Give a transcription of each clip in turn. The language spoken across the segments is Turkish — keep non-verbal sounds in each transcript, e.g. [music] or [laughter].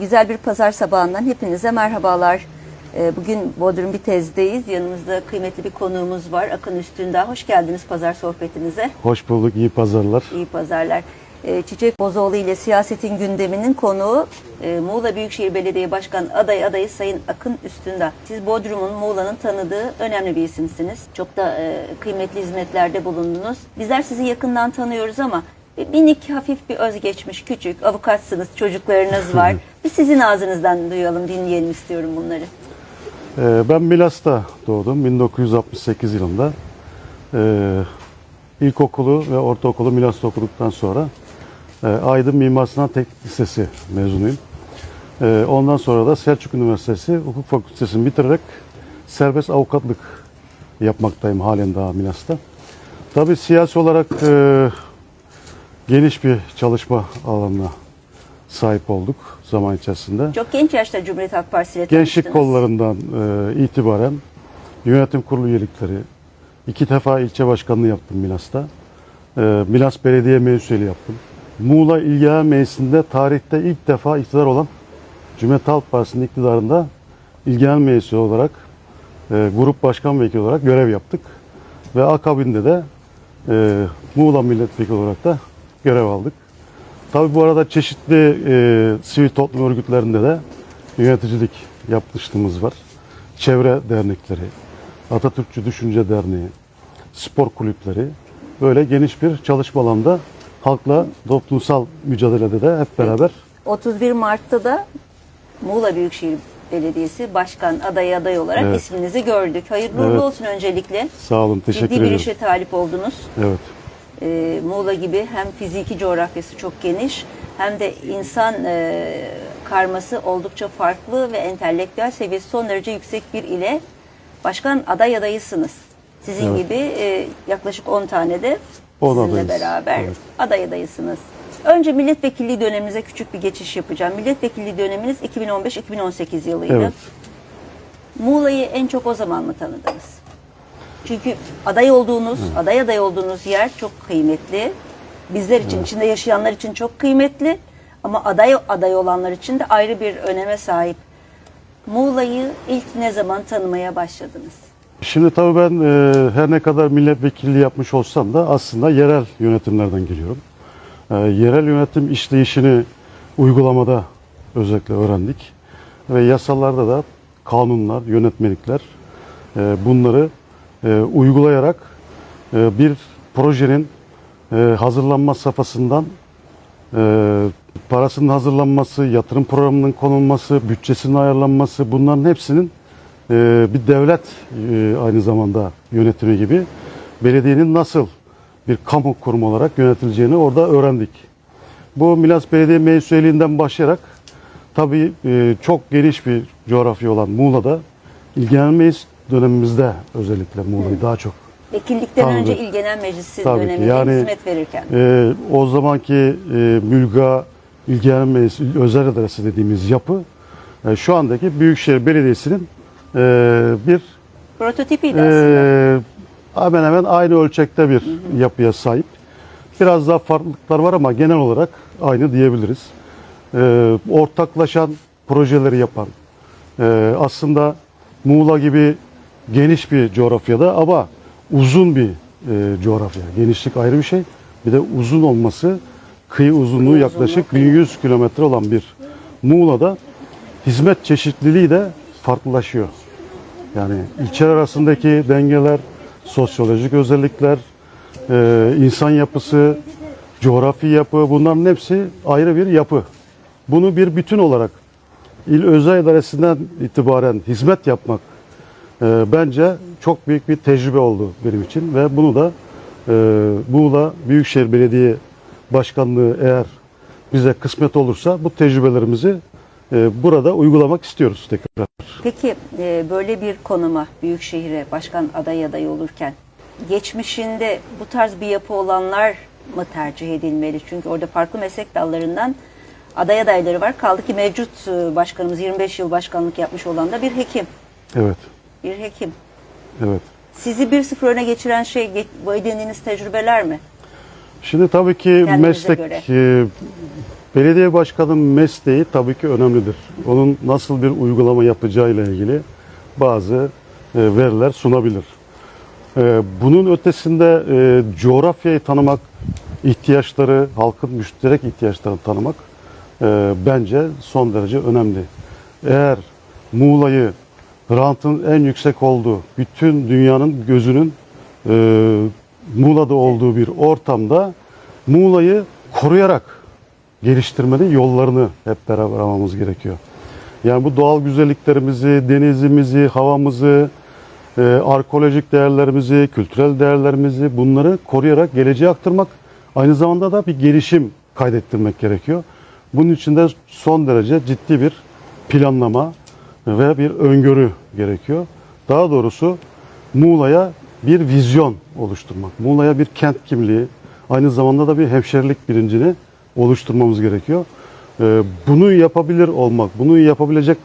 Güzel bir pazar sabahından hepinize merhabalar. Ee, Bugün Bodrum Bitez'deyiz. Yanımızda kıymetli bir konuğumuz var. Akın Üstündağ. Hoş geldiniz pazar sohbetimize. Hoş bulduk, iyi pazarlar. İyi pazarlar. Ee, Çiçek Bozoğlu ile siyasetin gündeminin konuğu e, Muğla Büyükşehir Belediye Başkan adayı adayı Sayın Akın Üstündağ. Siz Bodrum'un, Muğla'nın tanıdığı önemli bir isimsiniz. Çok da e, kıymetli hizmetlerde bulundunuz. Bizler sizi yakından tanıyoruz ama minik hafif bir özgeçmiş, küçük, avukatsınız, çocuklarınız var. [laughs] bir sizin ağzınızdan duyalım, dinleyelim istiyorum bunları. Ee, ben Milas'ta doğdum 1968 yılında. Ee, ilkokulu ve ortaokulu Milas'ta okuduktan sonra e, Aydın Mimar Sinan Teknik Lisesi mezunuyum. Ee, ondan sonra da Selçuk Üniversitesi Hukuk Fakültesini bitirerek serbest avukatlık yapmaktayım halen daha Milas'ta. Tabii siyasi olarak e, geniş bir çalışma alanına sahip olduk zaman içerisinde. Çok genç yaşta Cumhuriyet Halk Partisi ile Gençlik kollarından e, itibaren yönetim kurulu üyelikleri, iki defa ilçe başkanlığı yaptım Milas'ta. E, Milas Belediye Meclis üyeliği yaptım. Muğla İlgilen Meclisi'nde tarihte ilk defa iktidar olan Cumhuriyet Halk Partisi'nin iktidarında İlgilen Meclisi olarak e, grup başkan vekili olarak görev yaptık. Ve akabinde de e, Muğla milletvekili olarak da görev aldık. Tabii bu arada çeşitli e, sivil toplum örgütlerinde de yöneticilik yapmışlığımız var. Çevre dernekleri, Atatürkçü Düşünce Derneği, spor kulüpleri böyle geniş bir çalışma alanında halkla toplumsal mücadelede de hep beraber 31 Mart'ta da Muğla Büyükşehir Belediyesi Başkan adayı aday olarak Evet. isminizi gördük. Hayırlı Evet. olsun öncelikle. sağ olun, teşekkür Ciddi bir ederim. işe talip oldunuz. Evet, Ee, Muğla gibi hem fiziki coğrafyası çok geniş hem de insan e, karması oldukça farklı ve entelektüel seviyesi son derece yüksek bir ile başkan aday adayısınız. Sizin Evet. gibi e, yaklaşık 10 tane de sizinle adayız. beraber Evet. aday adayısınız. Önce milletvekilliği döneminize küçük bir geçiş yapacağım. Milletvekilliği döneminiz 2015-2018 yılıydı. evet. Muğla'yı en çok o zaman mı tanıdınız? Çünkü aday olduğunuz, aday aday olduğunuz yer çok kıymetli. Bizler için, içinde yaşayanlar için çok kıymetli. Ama aday aday olanlar için de ayrı bir öneme sahip. Muğla'yı ilk ne zaman tanımaya başladınız? Şimdi tabii ben e, her ne kadar milletvekilliği yapmış olsam da aslında yerel yönetimlerden geliyorum. E, yerel yönetim işleyişini uygulamada özellikle öğrendik. Ve yasalarda da kanunlar, yönetmelikler e, bunları e, uygulayarak e, bir projenin e, hazırlanma safhasından e, parasının hazırlanması, yatırım programının konulması, bütçesinin ayarlanması bunların hepsinin e, bir devlet e, aynı zamanda yönetimi gibi belediyenin nasıl bir kamu kurumu olarak yönetileceğini orada öğrendik. Bu Milas Belediye Meclis üyeliğinden başlayarak tabii e, çok geniş bir coğrafya olan Muğla'da ilgilenmeyiz dönemimizde özellikle Muğla'yı daha çok Vekillikten Tanıdık. önce İl Genel Meclisi Tabii döneminde Yani- hizmet verirken. Ee, o zamanki e, mülga ilgilenen meclis, özel adresi dediğimiz yapı e, şu andaki Büyükşehir Belediyesi'nin e, bir Prototipiydi aslında. e, hemen hemen aynı ölçekte bir yapıya sahip. Biraz daha farklılıklar var ama genel olarak aynı diyebiliriz. E, ortaklaşan projeleri yapan, e, aslında Muğla gibi geniş bir coğrafyada ama uzun bir e, coğrafya. Genişlik ayrı bir şey. Bir de uzun olması, kıyı uzunluğu yaklaşık uzunluğu, 1100 kilometre olan bir Muğla'da hizmet çeşitliliği de farklılaşıyor. Yani ilçeler arasındaki dengeler, sosyolojik özellikler, e, insan yapısı, coğrafi yapı bunların hepsi ayrı bir yapı. Bunu bir bütün olarak il özel idaresinden itibaren hizmet yapmak e, bence çok büyük bir tecrübe oldu benim için ve bunu da e, Muğla Büyükşehir Belediye Başkanlığı eğer bize kısmet olursa bu tecrübelerimizi e, burada uygulamak istiyoruz tekrar. Peki e, böyle bir konuma Büyükşehir'e başkan aday aday olurken geçmişinde bu tarz bir yapı olanlar mı tercih edilmeli? Çünkü orada farklı meslek dallarından aday adayları var. Kaldı ki mevcut e, başkanımız 25 yıl başkanlık yapmış olan da bir hekim. Evet, Bir hekim. evet. Sizi 1-0 öne geçiren şey edindiğiniz tecrübeler mi? Şimdi tabii ki Kendinize meslek göre. e, Belediye başkanının mesleği tabii ki önemlidir. Onun nasıl bir uygulama yapacağıyla ilgili bazı e, veriler sunabilir. E, Bunun ötesinde e, coğrafyayı tanımak, ihtiyaçları, halkın müşterek ihtiyaçlarını tanımak e, bence son derece önemli. Eğer Muğla'yı rantın en yüksek olduğu, bütün dünyanın gözünün e, Muğla'da olduğu bir ortamda Muğla'yı koruyarak geliştirmenin yollarını hep beraber aramamız gerekiyor. Yani bu doğal güzelliklerimizi, denizimizi, havamızı, e, arkeolojik değerlerimizi, kültürel değerlerimizi bunları koruyarak geleceğe aktarmak aynı zamanda da bir gelişim kaydettirmek gerekiyor. Bunun için de son derece ciddi bir planlama ve bir öngörü gerekiyor. Daha doğrusu Muğla'ya bir vizyon oluşturmak, Muğla'ya bir kent kimliği, aynı zamanda da bir hemşerilik bilincini oluşturmamız gerekiyor. Ee, Bunu yapabilir olmak, bunu yapabilecek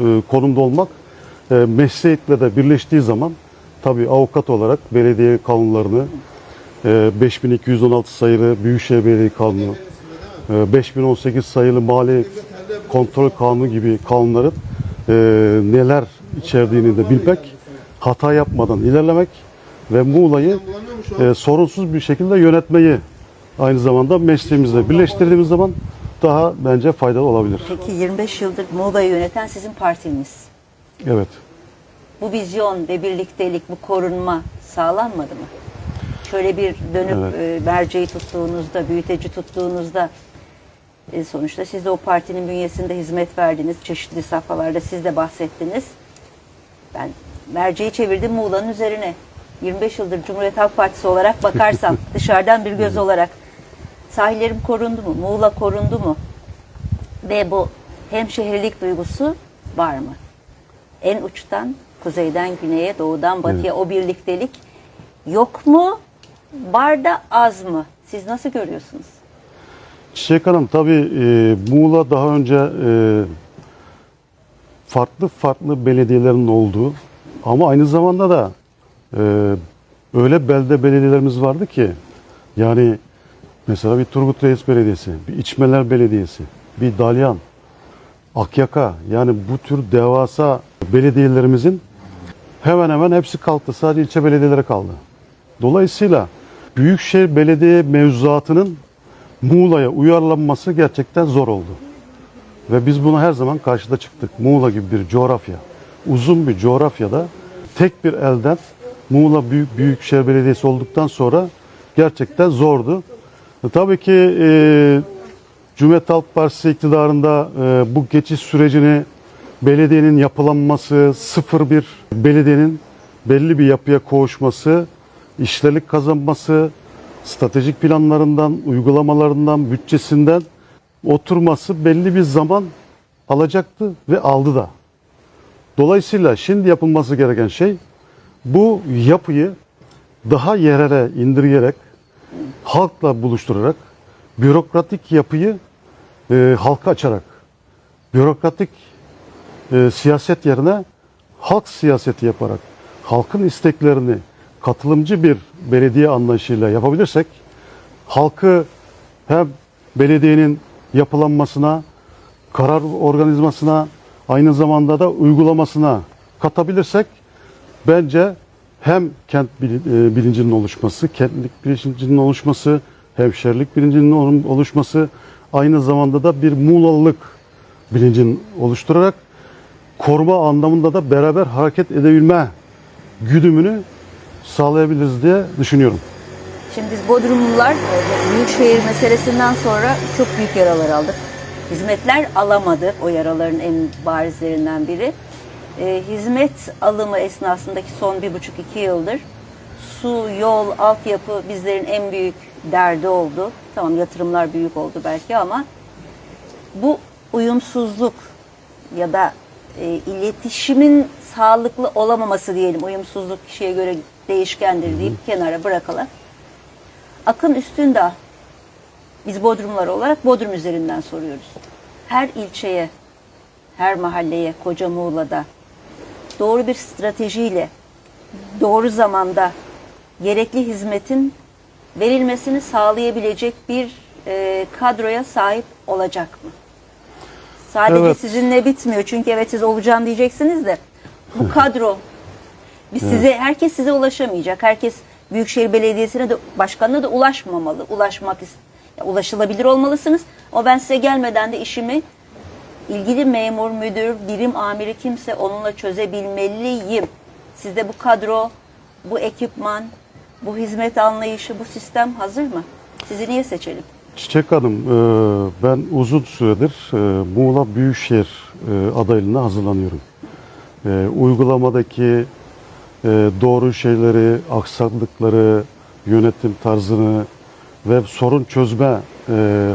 e, konumda olmak e, mesleğiyle de birleştiği zaman tabii avukat olarak belediye kanunlarını, e, 5216 sayılı Büyükşehir Belediye Kanunu, e, 5018 sayılı Mali Kontrol Kanunu gibi kanunların e, neler içerdiğini de bilmek, hata yapmadan ilerlemek ve Muğla'yı e, sorunsuz bir şekilde yönetmeyi aynı zamanda mesleğimizle birleştirdiğimiz zaman daha bence faydalı olabilir. Peki 25 yıldır Muğla'yı yöneten sizin partiniz. Evet. Bu vizyon ve birliktelik, bu korunma sağlanmadı mı? Şöyle bir dönüp Evet. e, merceği tuttuğunuzda, büyüteci tuttuğunuzda sonuçta siz de o partinin bünyesinde hizmet verdiniz. Çeşitli safhalarda siz de bahsettiniz. Ben merceği çevirdim Muğla'nın üzerine. 25 yıldır Cumhuriyet Halk Partisi olarak bakarsam, [laughs] dışarıdan bir göz olarak sahillerim korundu mu? Muğla korundu mu? Ve bu hemşehrilik duygusu var mı? En uçtan kuzeyden güneye, doğudan batıya o birliktelik yok mu? Var da az mı? Siz nasıl görüyorsunuz? Çiçek Hanım tabii e, Muğla daha önce e, farklı farklı belediyelerin olduğu ama aynı zamanda da e, öyle belde belediyelerimiz vardı ki yani mesela bir Turgut Reis Belediyesi, bir İçmeler Belediyesi, bir Dalyan, Akyaka yani bu tür devasa belediyelerimizin hemen hemen hepsi kalktı. Sadece ilçe belediyeleri kaldı. Dolayısıyla Büyükşehir Belediye mevzuatının Muğla'ya uyarlanması gerçekten zor oldu. Ve biz buna her zaman karşıda çıktık. Muğla gibi bir coğrafya, uzun bir coğrafyada tek bir elden Muğla Büyük Büyükşehir Belediyesi olduktan sonra gerçekten zordu. E, tabii ki e, Cumhuriyet Halk Partisi iktidarında e, bu geçiş sürecini belediyenin yapılanması, sıfır bir belediyenin belli bir yapıya koğuşması, işlerlik kazanması, stratejik planlarından, uygulamalarından, bütçesinden oturması belli bir zaman alacaktı ve aldı da. Dolayısıyla şimdi yapılması gereken şey bu yapıyı daha yerele indirgerek, halkla buluşturarak, bürokratik yapıyı e, halka açarak, bürokratik e, siyaset yerine halk siyaseti yaparak, halkın isteklerini katılımcı bir belediye anlayışıyla yapabilirsek, halkı hem belediyenin yapılanmasına, karar organizmasına, aynı zamanda da uygulamasına katabilirsek, bence hem kent e, bilincinin oluşması, kentlik bilincinin oluşması, hemşerilik bilincinin oluşması, aynı zamanda da bir Muğlalılık bilincinin oluşturarak koruma anlamında da beraber hareket edebilme güdümünü sağlayabiliriz diye düşünüyorum. Şimdi biz Bodrumlular büyükşehir meselesinden sonra çok büyük yaralar aldık. Hizmetler alamadık. O yaraların en barizlerinden biri. E, hizmet alımı esnasındaki son bir buçuk iki yıldır su, yol, altyapı bizlerin en büyük derdi oldu. Tamam yatırımlar büyük oldu belki ama bu uyumsuzluk ya da e, iletişimin sağlıklı olamaması diyelim. Uyumsuzluk kişiye göre değişkendir deyip kenara bırakalım. Akın Üstündağ biz Bodrumlar olarak Bodrum üzerinden soruyoruz. Her ilçeye, her mahalleye, koca Muğla'da doğru bir stratejiyle, doğru zamanda gerekli hizmetin verilmesini sağlayabilecek bir e, kadroya sahip olacak mı? Sadece Evet. sizinle bitmiyor. Çünkü evet siz olacağım diyeceksiniz de bu [laughs] kadro biz size herkes size ulaşamayacak. Herkes Büyükşehir Belediyesi'ne de başkanına da ulaşmamalı. Ulaşmak ulaşılabilir olmalısınız. O ben size gelmeden de işimi ilgili memur, müdür, birim amiri kimse onunla çözebilmeliyim. Sizde bu kadro, bu ekipman, bu hizmet anlayışı, bu sistem hazır mı? Sizi niye seçelim? Çiçek Hanım, e, ben uzun süredir e, Muğla Büyükşehir e, adaylığına hazırlanıyorum. Uygulamadaki doğru şeyleri, aksaklıkları, yönetim tarzını ve sorun çözme e,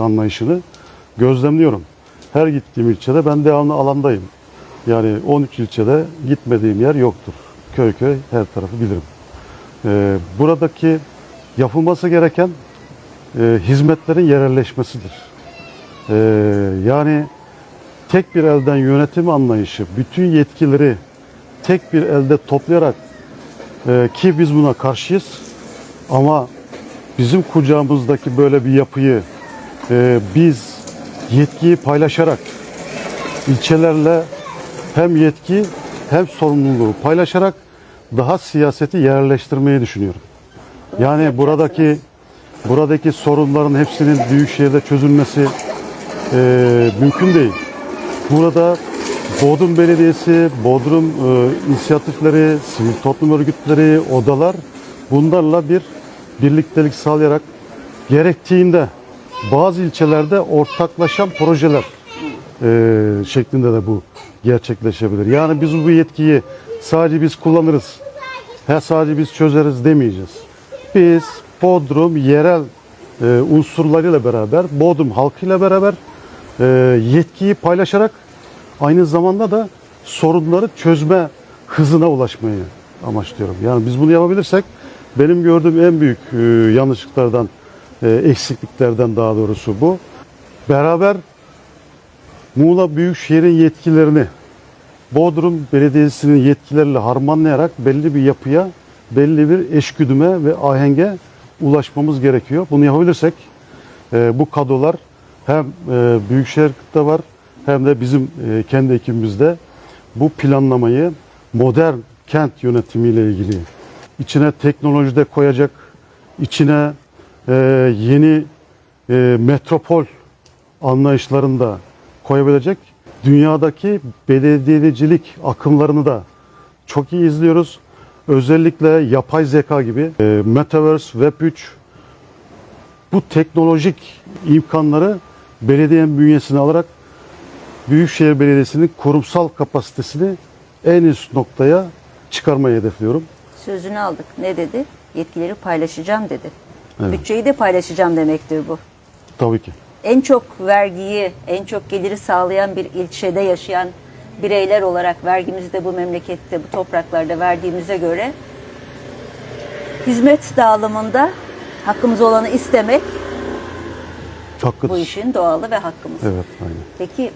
anlayışını gözlemliyorum. Her gittiğim ilçede ben devamlı alandayım. Yani 13 ilçede gitmediğim yer yoktur. Köy köy her tarafı bilirim. E, Buradaki yapılması gereken e, hizmetlerin yerelleşmesidir. E, yani tek bir elden yönetim anlayışı, bütün yetkileri tek bir elde toplayarak e, ki biz buna karşıyız ama bizim kucağımızdaki böyle bir yapıyı e, biz yetkiyi paylaşarak ilçelerle hem yetki hem sorumluluğu paylaşarak daha siyaseti yerleştirmeyi düşünüyorum. Yani buradaki buradaki sorunların hepsinin büyük şehirde çözülmesi e, mümkün değil. Burada Bodrum Belediyesi, Bodrum e, inisiyatifleri, sivil toplum örgütleri, odalar bunlarla bir birliktelik sağlayarak gerektiğinde bazı ilçelerde ortaklaşan projeler e, şeklinde de bu gerçekleşebilir. Yani biz bu yetkiyi sadece biz kullanırız, ha sadece biz çözeriz demeyeceğiz. Biz Bodrum yerel e, unsurlarıyla beraber, Bodrum halkıyla beraber e, yetkiyi paylaşarak aynı zamanda da sorunları çözme hızına ulaşmayı amaçlıyorum. Yani biz bunu yapabilirsek benim gördüğüm en büyük e, yanlışlıklardan, e, eksikliklerden daha doğrusu bu. Beraber Muğla Büyükşehir'in yetkilerini Bodrum Belediyesi'nin yetkileriyle harmanlayarak belli bir yapıya, belli bir eşgüdüme ve ahenge ulaşmamız gerekiyor. Bunu yapabilirsek e, bu kadrolar hem e, Büyükşehir'de var hem de bizim e, kendi ekibimizde bu planlamayı modern kent yönetimiyle ilgili içine teknoloji de koyacak, içine e, yeni e, metropol anlayışlarını da koyabilecek dünyadaki belediyecilik akımlarını da çok iyi izliyoruz. Özellikle yapay zeka gibi Metaverse, Web 3 bu teknolojik imkanları belediyenin bünyesine alarak Büyükşehir Belediyesi'nin kurumsal kapasitesini en üst noktaya çıkarmayı hedefliyorum. Sözünü aldık. Ne dedi? Yetkileri paylaşacağım dedi. Evet. Bütçeyi de paylaşacağım demektir bu. Tabii ki. En çok vergiyi, en çok geliri sağlayan bir ilçede yaşayan bireyler olarak vergimizi de bu memlekette, bu topraklarda verdiğimize göre hizmet dağılımında hakkımız olanı istemek bu Hakkıdır. işin doğalı ve hakkımız. Evet, aynen. Peki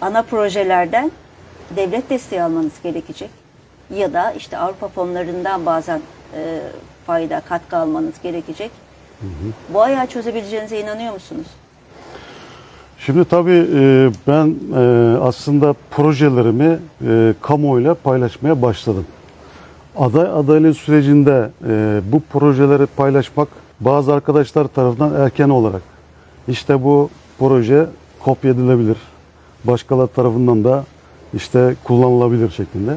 ana projelerden devlet desteği almanız gerekecek ya da işte Avrupa fonlarından bazen e, fayda, katkı almanız gerekecek. Bu ayağı çözebileceğinize inanıyor musunuz? Şimdi tabii e, ben e, aslında projelerimi e, kamuoyuyla paylaşmaya başladım. Aday adaylığı sürecinde e, bu projeleri paylaşmak bazı arkadaşlar tarafından erken olarak işte bu proje kopya edilebilir. Başkaları tarafından da işte kullanılabilir şeklinde.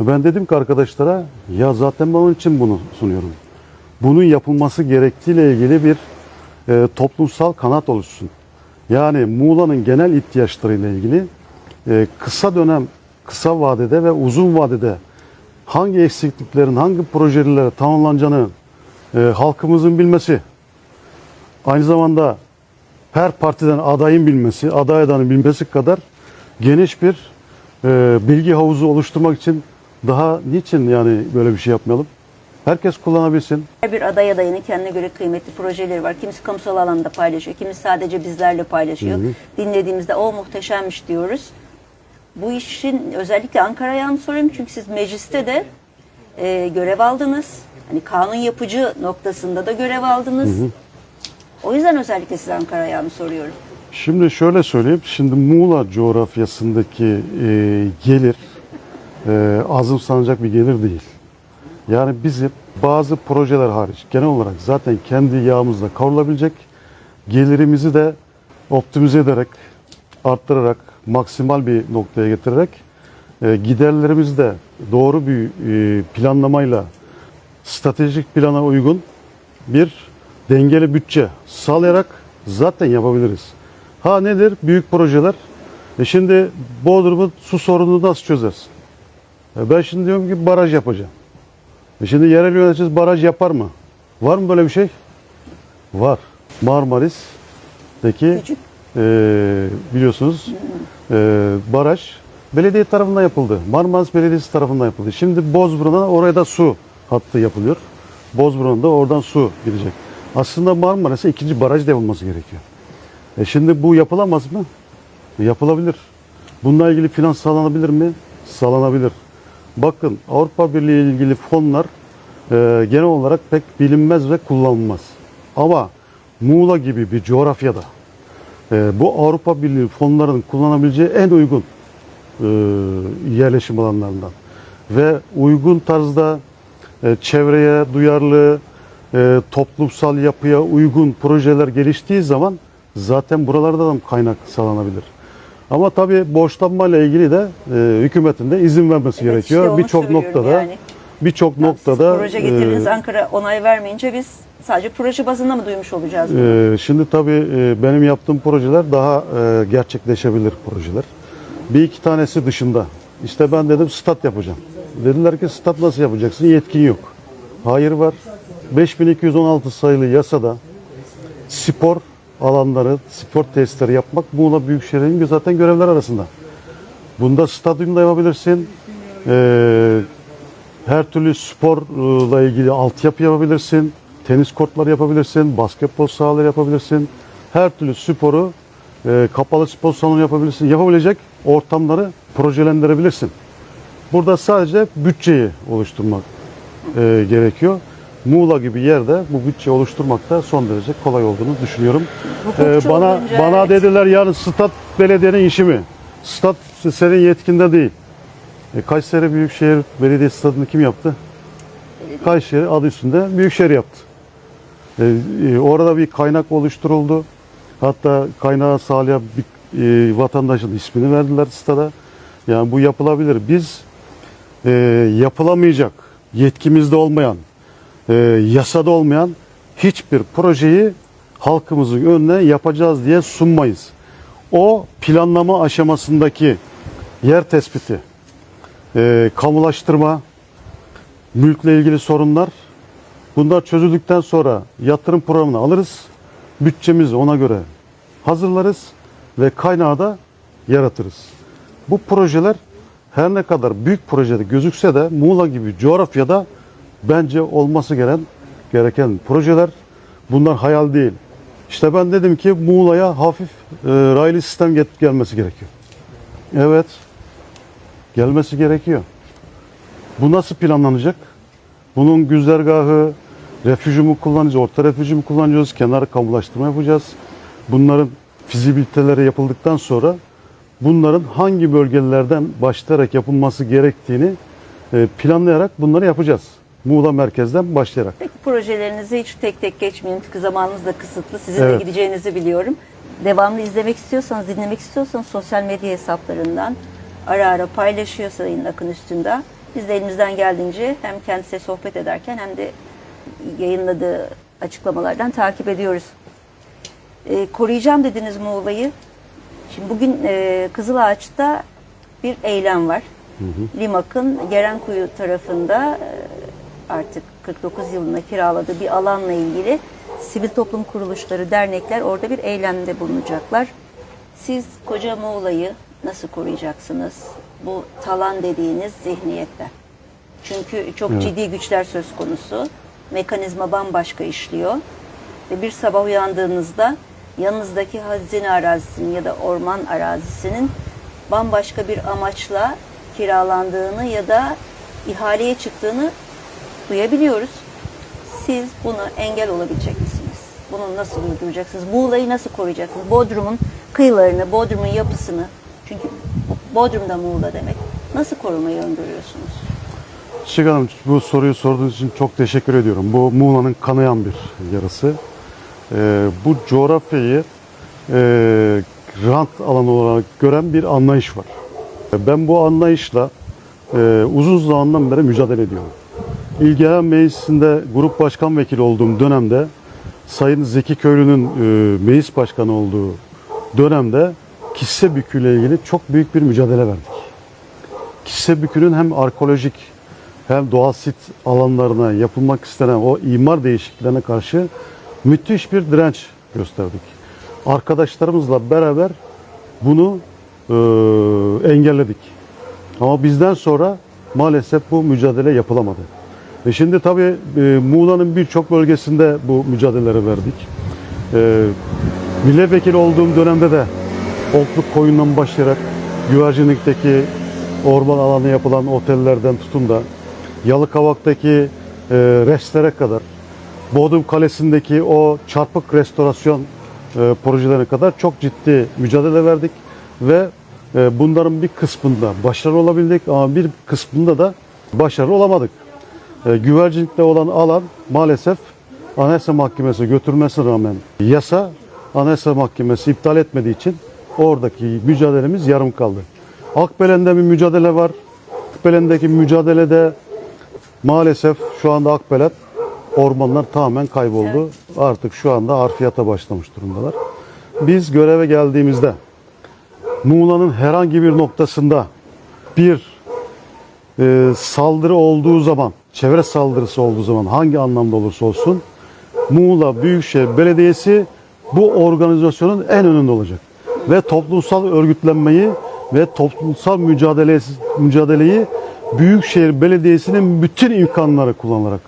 Ben dedim ki arkadaşlara ya zaten ben onun için bunu sunuyorum. Bunun yapılması gerektiğiyle ilgili bir e, toplumsal kanat oluşsun. Yani Muğla'nın genel ihtiyaçlarıyla ilgili e, kısa dönem, kısa vadede ve uzun vadede hangi eksikliklerin, hangi projelerle tamamlanacağını e, halkımızın bilmesi, aynı zamanda her partiden adayın bilmesi, aday adayın bilmesi kadar geniş bir e, bilgi havuzu oluşturmak için daha niçin yani böyle bir şey yapmayalım? Herkes kullanabilsin. Her bir aday adayının kendine göre kıymetli projeleri var. Kimisi kamusal alanda paylaşıyor, kimisi sadece bizlerle paylaşıyor. Dinlediğimizde o muhteşemmiş diyoruz. Bu işin özellikle Ankara'ya mı sorayım çünkü siz mecliste de e, görev aldınız. Hani kanun yapıcı noktasında da görev aldınız. O yüzden özellikle size Ankara ayağını soruyorum. Şimdi şöyle söyleyeyim. Şimdi Muğla coğrafyasındaki e, gelir e, azımsanacak bir gelir değil. Yani bizim bazı projeler hariç genel olarak zaten kendi yağımızla kavrulabilecek gelirimizi de optimize ederek, arttırarak, maksimal bir noktaya getirerek e, giderlerimizi de doğru bir e, planlamayla stratejik plana uygun bir dengeli bütçe sağlayarak zaten yapabiliriz. Ha nedir? Büyük projeler. E şimdi Bodrum'un su sorununu nasıl çözersin? E ben şimdi diyorum ki baraj yapacağım. E şimdi yerel yöneticimiz baraj yapar mı? Var mı böyle bir şey? Var. Marmaris'teki Küçük. e, biliyorsunuz e, baraj belediye tarafından yapıldı. Marmaris Belediyesi tarafından yapıldı. Şimdi Bozburun'a oraya da su hattı yapılıyor. Bozburun'a da oradan su gidecek. Aslında Marmaris'e ikinci baraj da yapılması gerekiyor. E şimdi bu yapılamaz mı? E yapılabilir. Bununla ilgili finans sağlanabilir mi? Sağlanabilir. Bakın Avrupa Birliği ile ilgili fonlar e, genel olarak pek bilinmez ve kullanılmaz. Ama Muğla gibi bir coğrafyada e, bu Avrupa Birliği fonlarının kullanabileceği en uygun e, yerleşim alanlarından ve uygun tarzda e, çevreye duyarlı, e, toplumsal yapıya uygun projeler geliştiği zaman zaten buralarda da kaynak sağlanabilir. Ama tabii borçlanmayla ilgili de e, hükümetin de izin vermesi Evet, gerekiyor. işte Birçok noktada yani. birçok noktada proje e, getirdiniz Ankara onay vermeyince biz sadece proje bazında mı duymuş olacağız? Ee, şimdi tabii e, benim yaptığım projeler daha e, gerçekleşebilir projeler. Bir iki tanesi dışında. İşte ben dedim stat yapacağım. Dediler ki stat nasıl yapacaksın? Yetkin yok. Hayır var. 5216 sayılı yasada spor alanları, spor tesisleri yapmak Muğla Büyükşehir'in zaten görevler arasında. Bunda stadyum da yapabilirsin. Ee, her türlü sporla ilgili altyapı yapabilirsin. Tenis kortları yapabilirsin. Basketbol sahaları yapabilirsin. Her türlü sporu e, kapalı spor salonu yapabilirsin. Yapabilecek ortamları projelendirebilirsin. Burada sadece bütçeyi oluşturmak e, gerekiyor. Muğla gibi yerde bu bütçe oluşturmakta son derece kolay olduğunu düşünüyorum. Hukukçu E, bana olunca bana evet. dediler yani stat belediyenin işi mi? Stat senin yetkinde değil. E, Kayseri Büyükşehir Belediye Stadı'nı kim yaptı? Kayseri adı üstünde Büyükşehir yaptı. E, e, orada bir kaynak oluşturuldu. Hatta kaynağı sağlayan bir e, vatandaşın ismini verdiler stada. Yani bu yapılabilir. Biz e, yapılamayacak, yetkimizde olmayan, e, yasada olmayan hiçbir projeyi halkımızın önüne yapacağız diye sunmayız. O planlama aşamasındaki yer tespiti, e, kamulaştırma, mülkle ilgili sorunlar bunlar çözüldükten sonra yatırım programını alırız. Bütçemizi ona göre hazırlarız ve kaynağı da yaratırız. Bu projeler her ne kadar büyük projede gözükse de Muğla gibi coğrafyada bence olması gereken gereken projeler. Bunlar hayal değil. İşte ben dedim ki Muğla'ya hafif e, raylı sistem get- gelmesi gerekiyor. Evet. Gelmesi gerekiyor. Bu nasıl planlanacak? Bunun güzergahı, refüjü mü kullanacağız, orta refüjü mü kullanacağız, kenar kamulaştırma yapacağız. Bunların fizibiliteleri yapıldıktan sonra bunların hangi bölgelerden başlayarak yapılması gerektiğini e, planlayarak bunları yapacağız. Muğla merkezden başlayarak. Peki projelerinizi hiç tek tek geçmeyin çünkü zamanınız da kısıtlı. Sizin de Evet. gideceğinizi biliyorum. Devamlı izlemek istiyorsanız, dinlemek istiyorsanız sosyal medya hesaplarından ara ara paylaşıyor Sayın Akın Üstünde. Biz de elimizden geldiğince hem kendisiyle sohbet ederken hem de yayınladığı açıklamalardan takip ediyoruz. Ee, koruyacağım dediniz Muğla'yı. Şimdi bugün e, Kızılağaç'ta bir eylem var. Limak'ın Gerenkuyu tarafında e, artık 49 yılında kiraladığı bir alanla ilgili sivil toplum kuruluşları, dernekler orada bir eylemde bulunacaklar. Siz koca Muğla'yı nasıl koruyacaksınız? Bu talan dediğiniz zihniyetten. Çünkü çok Evet. ciddi güçler söz konusu. Mekanizma bambaşka işliyor. Ve bir sabah uyandığınızda yanınızdaki hazine arazisinin ya da orman arazisinin bambaşka bir amaçla kiralandığını ya da ihaleye çıktığını duyabiliyoruz. Siz buna engel olabilecek misiniz? Bunu nasıl uygulayacaksınız? Muğla'yı nasıl koruyacaksınız? Bodrum'un kıyılarını, Bodrum'un yapısını. Çünkü Bodrum da Muğla demek. Nasıl korumayı öngörüyorsunuz? Çiçek Hanım bu soruyu sorduğunuz için çok teşekkür ediyorum. Bu Muğla'nın kanayan bir yarası. Ee, bu coğrafyayı e, rant alanı olarak gören bir anlayış var. Ben bu anlayışla e, uzun zamandan beri mücadele ediyorum. İl Genel Meclisi'nde grup başkan vekili olduğum dönemde Sayın Zeki Köylü'nün e, meclis başkanı olduğu dönemde kisse büküyle ilgili çok büyük bir mücadele verdik. Kisse bükünün hem arkeolojik hem doğal sit alanlarına yapılmak istenen o imar değişikliklerine karşı müthiş bir direnç gösterdik. Arkadaşlarımızla beraber bunu e, engelledik. Ama bizden sonra maalesef bu mücadele yapılamadı. Ve şimdi tabii e, Muğla'nın birçok bölgesinde bu mücadeleleri verdik. E, milletvekili olduğum dönemde de Okluk koyundan başlayarak güvercinlikteki orman alanı yapılan otellerden tutun da Yalıkavak'taki e, restlere kadar Bodrum Kalesi'ndeki o çarpık restorasyon e, projelerine kadar çok ciddi mücadele verdik ve e, bunların bir kısmında başarılı olabildik ama bir kısmında da başarılı olamadık. E, güvercinlikte olan alan maalesef Anayasa Mahkemesi götürmesine rağmen yasa Anayasa Mahkemesi iptal etmediği için oradaki mücadelemiz yarım kaldı. Akbelen'de bir mücadele var. Akbelen'deki mücadelede maalesef şu anda Akbelen ormanlar tamamen kayboldu. Artık şu anda harfiyata başlamış durumdalar. Biz göreve geldiğimizde Muğla'nın herhangi bir noktasında bir e, saldırı olduğu zaman, çevre saldırısı olduğu zaman hangi anlamda olursa olsun Muğla Büyükşehir Belediyesi bu organizasyonun en önünde olacak. Ve toplumsal örgütlenmeyi ve toplumsal mücadele, mücadeleyi Büyükşehir Belediyesi'nin bütün imkanları kullanarak,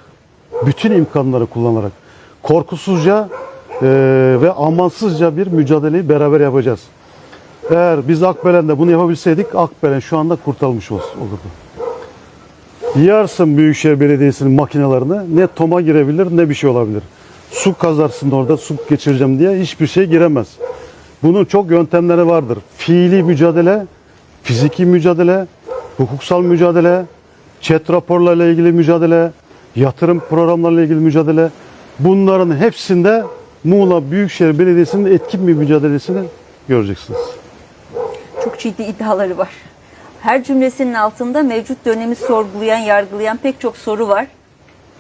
bütün imkanları kullanarak korkusuzca e, ve amansızca bir mücadeleyi beraber yapacağız. Eğer biz Akbelen'de bunu yapabilseydik Akbelen şu anda kurtarılmış ol- olurdu. Yarsın Büyükşehir Belediyesi'nin makinelerini ne toma girebilir ne bir şey olabilir. Su kazarsın orada su geçireceğim diye hiçbir şey giremez. Bunun çok yöntemleri vardır. Fiili mücadele, fiziki mücadele, hukuksal mücadele, chat raporlarla ilgili mücadele, yatırım programlarıyla ilgili mücadele. Bunların hepsinde Muğla Büyükşehir Belediyesi'nin etkin bir mücadelesini göreceksiniz. Çok ciddi iddiaları var. Her cümlesinin altında mevcut dönemi sorgulayan, yargılayan pek çok soru var.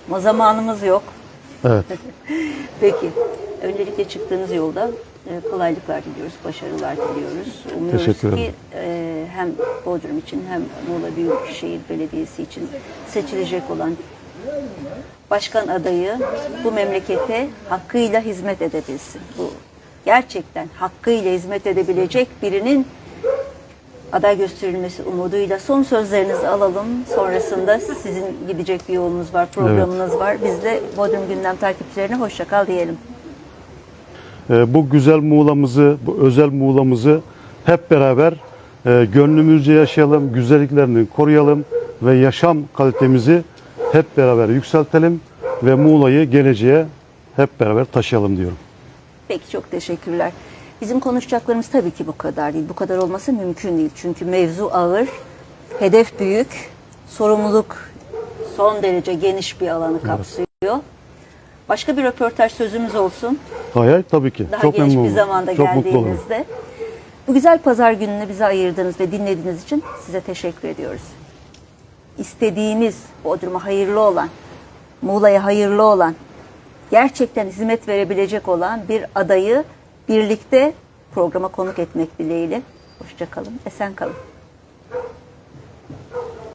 Ama zamanımız yok. Evet. [laughs] Peki. Öncelikle çıktığınız yolda e, kolaylıklar diliyoruz, başarılar diliyoruz. Umuyoruz Teşekkür ederim. ki e, hem Bodrum için hem Muğla Büyükşehir Belediyesi için seçilecek olan başkan adayı bu memlekete hakkıyla hizmet edebilsin. Bu gerçekten hakkıyla hizmet edebilecek birinin aday gösterilmesi umuduyla son sözlerinizi alalım. Sonrasında sizin gidecek bir yolunuz var, programınız var. Biz de Bodrum Gündem takipçilerine hoşça kal diyelim. Ee, bu güzel Muğla'mızı, bu özel Muğla'mızı hep beraber e, gönlümüzce yaşayalım, güzelliklerini koruyalım ve yaşam kalitemizi hep beraber yükseltelim ve Muğla'yı geleceğe hep beraber taşıyalım diyorum. Peki çok teşekkürler. Bizim konuşacaklarımız tabii ki bu kadar değil. Bu kadar olması mümkün değil. Çünkü mevzu ağır, hedef büyük, sorumluluk son derece geniş bir alanı kapsıyor. Başka bir röportaj sözümüz olsun. Hay hay tabii ki. Daha Çok geniş memnun bir zamanda Çok mutlu geldiğinizde. Bu güzel pazar gününü bize ayırdığınız ve dinlediğiniz için size teşekkür ediyoruz. İstediğimiz Bodrum'a hayırlı olan, Muğla'ya hayırlı olan, gerçekten hizmet verebilecek olan bir adayı birlikte programa konuk etmek dileğiyle. Hoşçakalın, esen kalın.